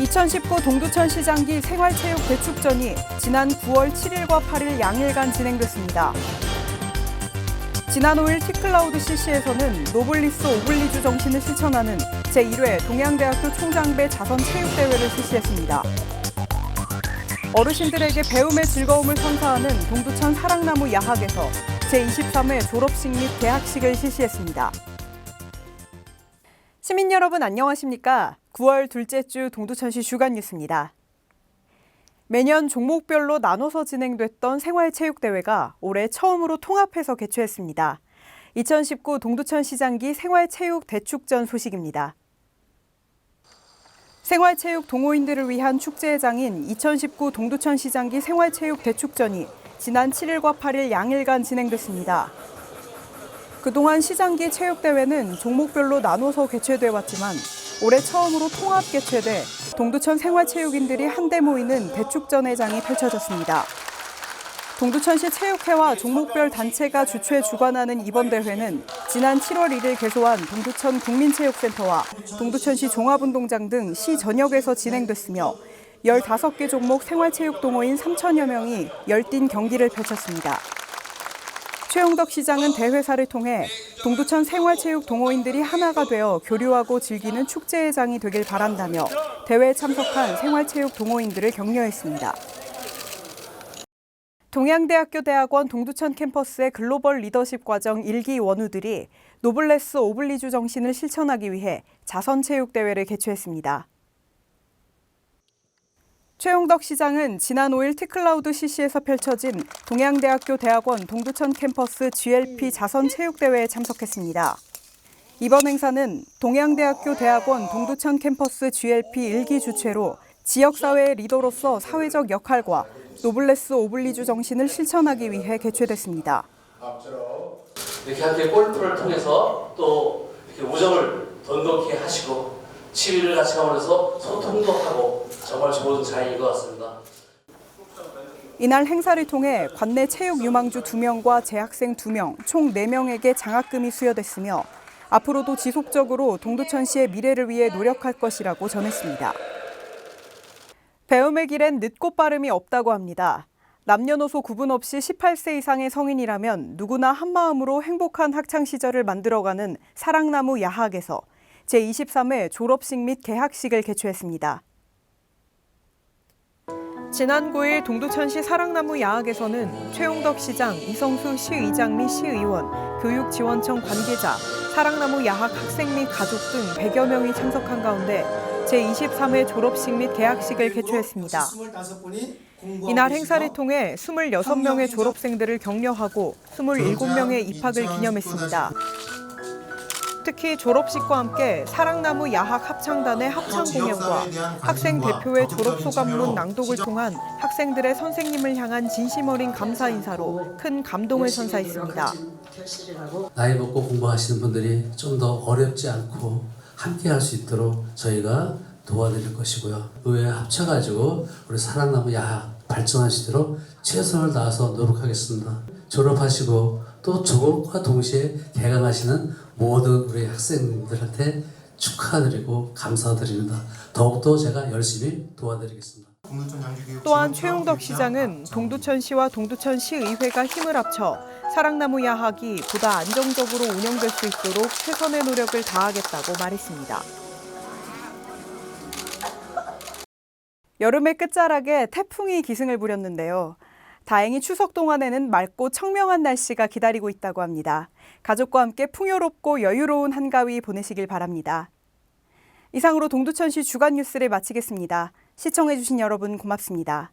2019 동두천 시장기 생활체육 대축전이 지난 9월 7일과 8일 양일간 진행됐습니다. 지난 5일 티클라우드 CC에서는 노블리스 오블리주 정신을 실천하는 제1회 동양대학교 총장배 자선체육대회를 실시했습니다. 어르신들에게 배움의 즐거움을 선사하는 동두천 사랑나무 야학에서 제23회 졸업식 및 개학식을 실시했습니다. 시민 여러분 안녕하십니까? 9월 둘째 주 동두천시 주간 뉴스입니다. 매년 종목별로 나눠서 진행됐던 생활체육대회가 올해 처음으로 통합해서 개최했습니다. 2019 동두천 시장기 생활체육 대축전 소식입니다. 생활체육 동호인들을 위한 축제회장인 2019 동두천 시장기 생활체육 대축전이 지난 7일과 8일 양일간 진행됐습니다. 그동안 시장기 체육대회는 종목별로 나눠서 개최돼 왔지만 올해 처음으로 통합 개최돼 동두천 생활체육인들이 한데 모이는 대축전회장이 펼쳐졌습니다. 동두천시 체육회와 종목별 단체가 주최 주관하는 이번 대회는 지난 7월 1일 개소한 동두천 국민체육센터와 동두천시 종합운동장 등 시 전역에서 진행됐으며 15개 종목 생활체육 동호인 3천여 명이 열띤 경기를 펼쳤습니다. 최용덕 시장은 대회사를 통해 동두천 생활체육 동호인들이 하나가 되어 교류하고 즐기는 축제회장이 되길 바란다며 대회에 참석한 생활체육 동호인들을 격려했습니다. 동양대학교 대학원 동두천 캠퍼스의 글로벌 리더십 과정 1기 원우들이 노블레스 오블리주 정신을 실천하기 위해 자선체육대회를 개최했습니다. 최용덕 시장은 지난 5일 티클라우드 CC에서 펼쳐진 동양대학교 대학원 동두천 캠퍼스 GLP 자선 체육대회에 참석했습니다. 이번 행사는 동양대학교 대학원 동두천 캠퍼스 GLP 1기 주최로 지역사회의 리더로서 사회적 역할과 노블레스 오블리주 정신을 실천하기 위해 개최됐습니다. 이렇게 함께 골프를 통해서 또 이렇게 우정을 돈독히 하시고 치위를 같이 하면서 소통도 하고 정말 좋은 자리인 것 같습니다. 이날 행사를 통해 관내 체육 유망주 2명과 재학생 2명, 총 4명에게 장학금이 수여됐으며 앞으로도 지속적으로 동두천시의 미래를 위해 노력할 것이라고 전했습니다. 배움의 길엔 늦고 빠름이 없다고 합니다. 남녀노소 구분 없이 18세 이상의 성인이라면 누구나 한마음으로 행복한 학창 시절을 만들어가는 사랑나무 야학에서 제23회 졸업식 및 개학식을 개최했습니다. 지난 9일 동두천시 사랑나무 야학에서는 최용덕 시장, 이성수 시의장 및 시의원, 교육지원청 관계자, 사랑나무 야학 학생 및 가족 등 100여 명이 참석한 가운데 제23회 졸업식 및 개학식을 개최했습니다. 이날 행사를 통해 26명의 졸업생들을 격려하고 27명의 입학을 기념했습니다. 특히 졸업식과 함께 사랑나무 야학 합창단의 합창 공연과 학생 대표의 졸업 소감문 낭독을 통한 학생들의 선생님을 향한 진심 어린 감사 인사로 큰 감동을 선사했습니다. 나이 먹고 공부하시는 분들이 좀 더 어렵지 않고 함께 할 수 있도록 저희가 도와드릴 것이고요. 의회 합쳐가지고 우리 사랑나무 야학 발전하시도록 최선을 다해서 노력하겠습니다. 졸업하시고 또 졸업과 동시에 개강하시는 모든 우리 학생들한테 축하드리고 감사드립니다. 더욱더 제가 열심히 도와드리겠습니다. 또한 최용덕 시장은 동두천시와 동두천시의회가 힘을 합쳐 사랑나무 야학이 보다 안정적으로 운영될 수 있도록 최선의 노력을 다하겠다고 말했습니다. 여름의 끝자락에 태풍이 기승을 부렸는데요. 다행히 추석 동안에는 맑고 청명한 날씨가 기다리고 있다고 합니다. 가족과 함께 풍요롭고 여유로운 한가위 보내시길 바랍니다. 이상으로 동두천시 주간 뉴스를 마치겠습니다. 시청해주신 여러분 고맙습니다.